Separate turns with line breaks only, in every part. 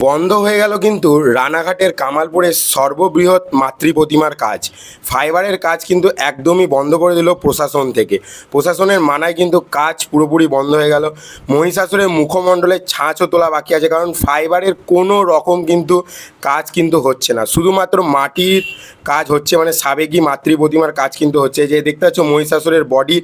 বন্ধ হয়ে গেল কিন্তু রানাঘাটের কামালপুরের সর্ববৃহৎ মাতৃ প্রতিমার কাজ। ফাইবারের কাজ কিন্তু একদমই বন্ধ করে দিল প্রশাসন থেকে। প্রশাসনের মানায় কিন্তু কাজ পুরোপুরি বন্ধ হয়ে গেল। মহিষাসুরের মুখমণ্ডলের ছাঁচও তোলা বাকি আছে কারণ ফাইবারের কোনো রকম কিন্তু কাজ কিন্তু হচ্ছে না। শুধুমাত্র মাটির কাজ হচ্ছে মানে সাবেকি মাতৃ প্রতিমার কাজ কিন্তু হচ্ছে। যে দেখতে পাচ্ছ মহিষাসুরের বডি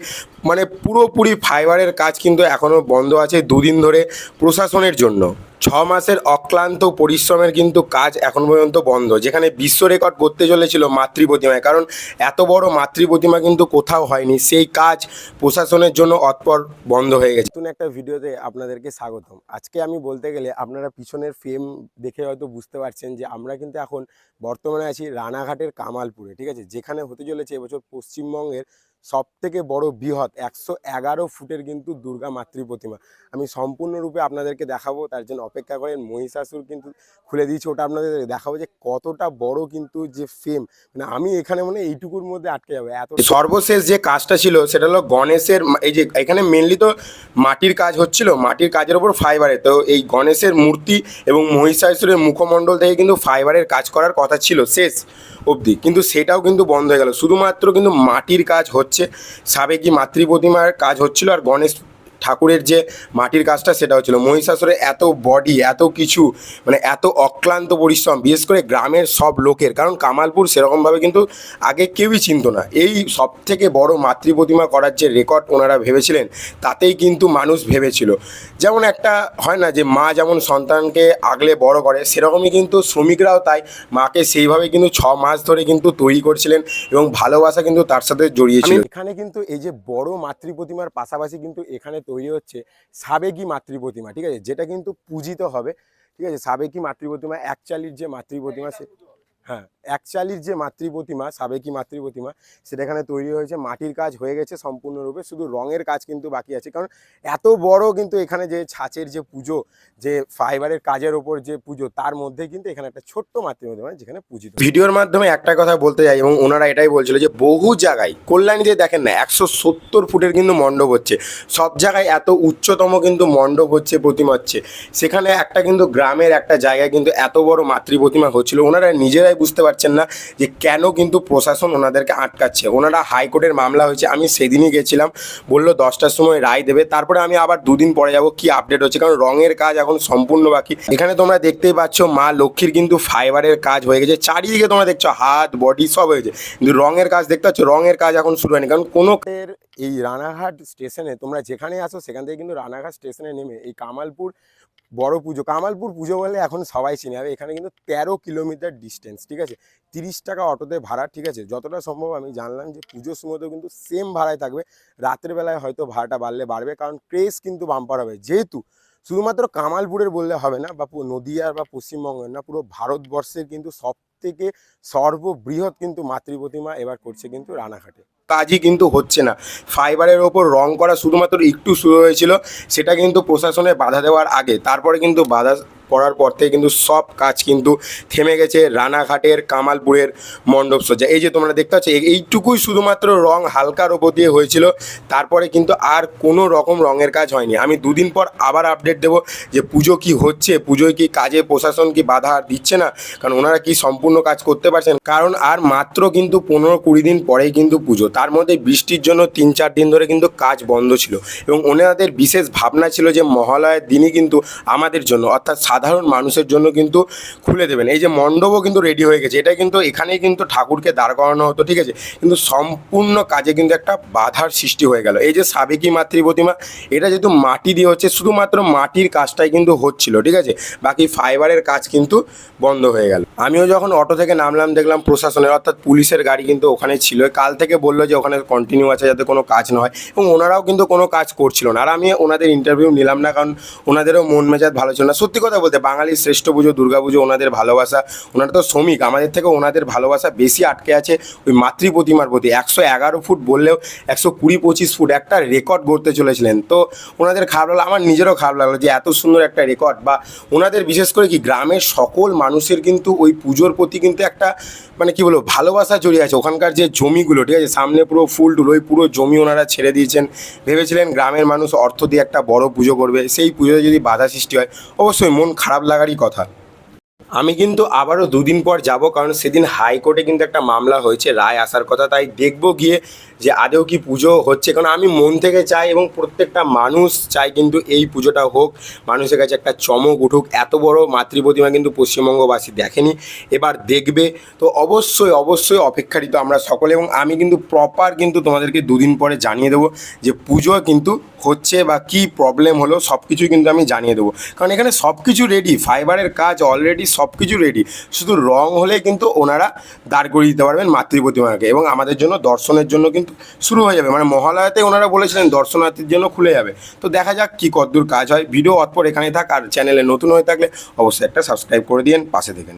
মানে পুরোপুরি ফাইবারের কাজ কিন্তু এখনও বন্ধ আছে দুদিন ধরে প্রশাসনের জন্য। ছ মাসের অক্লান্ত পরিশ্রমের কিন্তু কাজ এখন পর্যন্ত বন্ধ, যেখানে বিশ্ব রেকর্ড করতে চলেছিল মাতৃ প্রতিমায়। কারণ এত বড় মাতৃ প্রতিমা কিন্তু কোথাও হয়নি, সেই কাজ প্রশাসনের জন্য অতপর বন্ধ হয়ে গেছে। নতুন একটা ভিডিওতে আপনাদেরকে স্বাগতম। আজকে আমি বলতে গেলে আপনারা পিছনের ফ্রেম দেখে হয়তো বুঝতে পারছেন যে আমরা কিন্তু এখন বর্তমানে আছি রানাঘাটের কামালপুরে, ঠিক আছে? যেখানে হতে চলেছে এবছর পশ্চিমবঙ্গের সব থেকে বড় বৃহৎ, একশো এগারো ফুটের কিন্তু দুর্গা মাতৃ প্রতিমা। আমি সম্পূর্ণরূপে আপনাদেরকে দেখাবো, তার জন্য অপেক্ষা করেন, মহিষাসুর কিন্তু খুলে দিয়েছি ওটা আপনাদের দেখাবো যে কতটা বড় কিন্তু যে ফেম মানে আমি এখানে মানে এইটুকুর মধ্যে আটকে যাব। এত সর্বশেষ যে কাজটা ছিল, সেটা হলো গণেশের এই যে এখানে মেনলি তো মাটির কাজ হচ্ছিল, মাটির কাজের ওপর ফাইবারে তো এই গণেশের মূর্তি এবং মহিষাসুরের মুখমণ্ডল থেকে কিন্তু ফাইবারের কাজ করার কথা ছিল শেষ অবধি। কিন্তু সেটাও কিন্তু বন্ধ হয়ে গেল। শুধুমাত্র কিন্তু মাটির কাজ হচ্ছে সাবেকি মাতৃ প্রতিমার কাজ হচ্ছিল আর গণেশ ঠাকুরের যে মাটির কাজটা সেটা হচ্ছিল। মহিষাসুরের এত বডি এত কিছু মানে এত অক্লান্ত পরিশ্রম বিশেষ করে গ্রামের সব লোকের কারণ কামালপুর সেরকমভাবে কিন্তু আগে কেউই চিনতো না। এই সব থেকে বড় মাতৃ প্রতিমা করার যে রেকর্ড ওনারা ভেবেছিলেন তাতেই কিন্তু মানুষ ভেবেছিল। যেমন একটা হয় না যে মা যেমন সন্তানকে আগলে বড় করে সেরকমই কিন্তু শ্রমিকরাও তাই মাকে সেইভাবে কিন্তু ছ মাস ধরে কিন্তু তৈরি করছিলেন এবং ভালোবাসা কিন্তু তার সাথে জড়িয়েছিল এখানে কিন্তু এই যে বড় মাতৃ প্রতিমার পাশাপাশি কিন্তু এখানে তৈরি হচ্ছে সাবেকি মাতৃ প্রতিমা ঠিক আছে? যেটা কিন্তু পূজিত হবে, ঠিক আছে? সাবেকি মাতৃ প্রতিমা একচালির যে মাতৃ প্রতিমা সে হ্যাঁ। একচালির যে মাতৃ প্রতিমা সাবেকি মাতৃ প্রতিমা সেটা এখানে তৈরি হয়েছে, মাটির কাজ হয়ে গেছে সম্পূর্ণরূপে, শুধু রঙের কাজ কিন্তু বাকি আছে। কারণ এত বড় কিন্তু এখানে যে ছাঁচের যে পুজো, যে ফাইবারের কাজের ওপর যে পুজো, তার মধ্যে কিন্তু এখানে একটা ছোট্ট মাতৃ প্রতিমা যেখানে পূজিত ভিডিওর মাধ্যমে একটা কথা বলতে যাই এবং ওনারা এটাই বলছিল যে বহু জায়গায় কল্যাণী কল্যাণীতে দেখেন না, একশো সত্তর ফুটের কিন্তু মণ্ডপ হচ্ছে। সব জায়গায় এত উচ্চতম কিন্তু মণ্ডপ হচ্ছে, প্রতিমা হচ্ছে। সেখানে একটা কিন্তু গ্রামের একটা জায়গায় কিন্তু এত বড় মাতৃ প্রতিমা হচ্ছিল, ওনারা নিজেরাই বুঝতে পারছেন না যে কেন কিন্তু প্রশাসন ওনাদেরকে আটকাচ্ছে। ওনারা হাইকোর্টের মামলা হয়েছে, আমি সেদিনই গেছিলাম, বলল দশটার সময় রায় দেবে, তারপরে আমি আবার দুদিন পরে যাব, কি আপডেট হচ্ছে? কারণ রঙের কাজ এখন সম্পূর্ণ বাকি। এখানে তোমরা দেখতেই পাচ্ছ, মা লক্ষ্মীর কিন্তু ফাইবারের কাজ হয়ে গেছে, চারিদিকে তোমরা দেখছ, হাত বডি সব হয়েছে। কিন্তু রঙের কাজ দেখতে পাচ্ছ, রঙের কাজ এখন শুরু হয়নি, কারণ কোনো এই রানাঘাট স্টেশনে তোমরা যেখানে আসো সেখান থেকে কিন্তু রানাঘাট স্টেশনে নেমে এই কামালপুর বড় পুজো। কামালপুর পুজো বলে এখন সবাই চিনে যাবে। এখানে কিন্তু তেরো কিলোমিটার ডিস্টেন্স ঠিক আছে? তিরিশ টাকা অটোতে ভাড়া, ঠিক আছে? যতটা সম্ভব আমি জানলাম যে পুজোর সময়তেও কিন্তু সেম ভাড়ায় থাকবে। রাতের বেলায় হয়তো ভাড়াটা বাড়লে বাড়বে, কারণ ক্রেজ কিন্তু বাম্পার হবে। যেহেতু শুধুমাত্র কামালপুরের বললে হবে না, বা নদিয়ার বা পশ্চিমবঙ্গের না, পুরো ভারতবর্ষের কিন্তু সব থেকে সর্ববৃহৎ কিন্তু মাতৃ প্রতিমা এবার করছে কিন্তু রানাঘাটে। কাজই কিন্তু হচ্ছে না। ফাইবারের ওপর রং করা শুধুমাত্র একটু শুরু হয়েছিল, সেটা কিন্তু প্রশাসনে বাধা দেওয়ার আগে, তারপরে কিন্তু বাধা পড়ার পর থেকে কিন্তু সব কাজ কিন্তু থেমে গেছে রানাঘাটের কামালপুরের মণ্ডপ সজ্জা। এই যে তোমরা দেখতে পাচ্ছ, এই- এইটুকুই শুধুমাত্র রং হালকার ওপর দিয়ে হয়েছিল, তারপরে কিন্তু আর কোনো রকম রঙের কাজ হয়নি। আমি দুদিন পর আবার আপডেট দেবো যে পুজো কি হচ্ছে, পুজোয় কি কাজে প্রশাসন কি বাধা দিচ্ছে না, কারণ ওনারা কি সম্পূর্ণ কাজ করতে পারছেন? কারণ আর মাত্র কিন্তু পনেরো কুড়ি দিন পরেই কিন্তু পুজো তার মধ্যে বৃষ্টির জন্য তিন চার দিন ধরে কিন্তু কাজ বন্ধ ছিল এবং ওনাদের বিশেষ ভাবনা ছিল যে মহালয়ের দিনই কিন্তু আমাদের জন্য, অর্থাৎ সাধারণ মানুষের জন্য কিন্তু খুলে দেবেন। এই যে মণ্ডপও কিন্তু রেডি হয়ে গেছে, এটা কিন্তু এখানেই কিন্তু ঠাকুরকে দাঁড় করানো হতো, ঠিক আছে? কিন্তু সম্পূর্ণ কাজে কিন্তু একটা বাধার সৃষ্টি হয়ে গেল। এই যে সাবেকি মাতৃ প্রতিমা, এটা যেহেতু মাটি দিয়ে হচ্ছে, শুধুমাত্র মাটির কাজটাই কিন্তু হচ্ছিল, ঠিক আছে? বাকি ফাইবারের কাজ কিন্তু বন্ধ হয়ে গেল। আমিও যখন অটো থেকে নামলাম, দেখলাম প্রশাসনের, অর্থাৎ পুলিশের গাড়ি কিন্তু ওখানে ছিল। কাল থেকে বলল যে ওখানে কন্টিনিউ আছে যাতে কোনো কাজ না হয়। এবং ওনারাও কিন্তু কোনো কাজ করছিল না। আর আমি ওনাদের ইন্টারভিউ নিলাম না, কারণ ওনাদেরও মন মেজাজ ভালো ছিল না। সত্যি কথা বলতে, বাঙালির শ্রেষ্ঠ পুজো, দুর্গা পুজো, ওনাদের ভালোবাসা, ওনারা তো শ্রমিক। আমাদের থেকে ওনাদের ভালোবাসা বেশি আটকে আছে ওই মাতৃ প্রতিমার প্রতি। একশো এগারো ফুট বললেও একশো কুড়ি পঁচিশ ফুট একটা রেকর্ড গড়তে চলেছিলেন। তো ওনাদের খারাপ লাগল, আমার নিজেরও খারাপ লাগল যে এত সুন্দর একটা রেকর্ড বা ওনাদের বিশেষ করে কি গ্রামের সকল মানুষের কিন্তু ওই পুজোর প্রতি কিন্তু একটা মানে কি বলব, ভালোবাসা জড়িয়ে আছে। ওখানকার যে জমিগুলো, ঠিক আছে? সামনে পুরো ফুল টুল, ওই পুরো জমি ওনারা ছেড়ে দিয়েছেন। ভেবেছিলেন গ্রামের মানুষ অর্থ দিয়ে একটা বড় পুজো করবে। সেই পুজোতে যদি বাধা সৃষ্টি হয়, অবশ্যই মন খারাপ লাগারই কথা। আমি কিন্তু আবারও দুদিন পর যাব, কারণ সেদিন হাইকোর্টে কিন্তু একটা মামলা হয়েছে, রায় আসার কথা, তাই দেখব গিয়ে যে আদৌ কি পুজো হচ্ছে, কারণ আমি মন থেকে চাই এবং প্রত্যেকটা মানুষ চাই কিন্তু এই পুজোটা হোক, মানুষের কাছে একটা চমক উঠুক, এত বড় মাতৃ প্রতিমা কিন্তু পশ্চিমবঙ্গবাসী দেখেনি, এবার দেখবে, তো অবশ্যই অবশ্যই অপেক্ষারিত আমরা সকলে, এবং আমি কিন্তু প্রপার কিন্তু তোমাদেরকে দুদিন পরে জানিয়ে দেবো যে পুজো কিন্তু হচ্ছে বা কি প্রবলেম হলো সব কিছুই কিন্তু আমি জানিয়ে দেবো, কারণ এখানে সব কিছু রেডি ফাইবারের কাজ অলরেডি সব কিছু রেডি শুধু রং হলে কিন্তু ওনারা দাঁড় করিয়ে দিতে পারবেন মাতৃ প্রতিমাকে এবং আমাদের জন্য দর্শনের জন্য কিন্তু শুরু হয়ে যাবে। মানে মহালয়াতে ওনারা বলেছিলেন দর্শনার্থীর জন্য খুলে যাবে। তো দেখা যাক কী কদ্দূর কাজ হয়। ভিডিও অতপর এখানে থাক আর চ্যানেলে নতুন হয়ে থাকলে অবশ্যই একটা সাবস্ক্রাইব করে দিন পাশে থেকে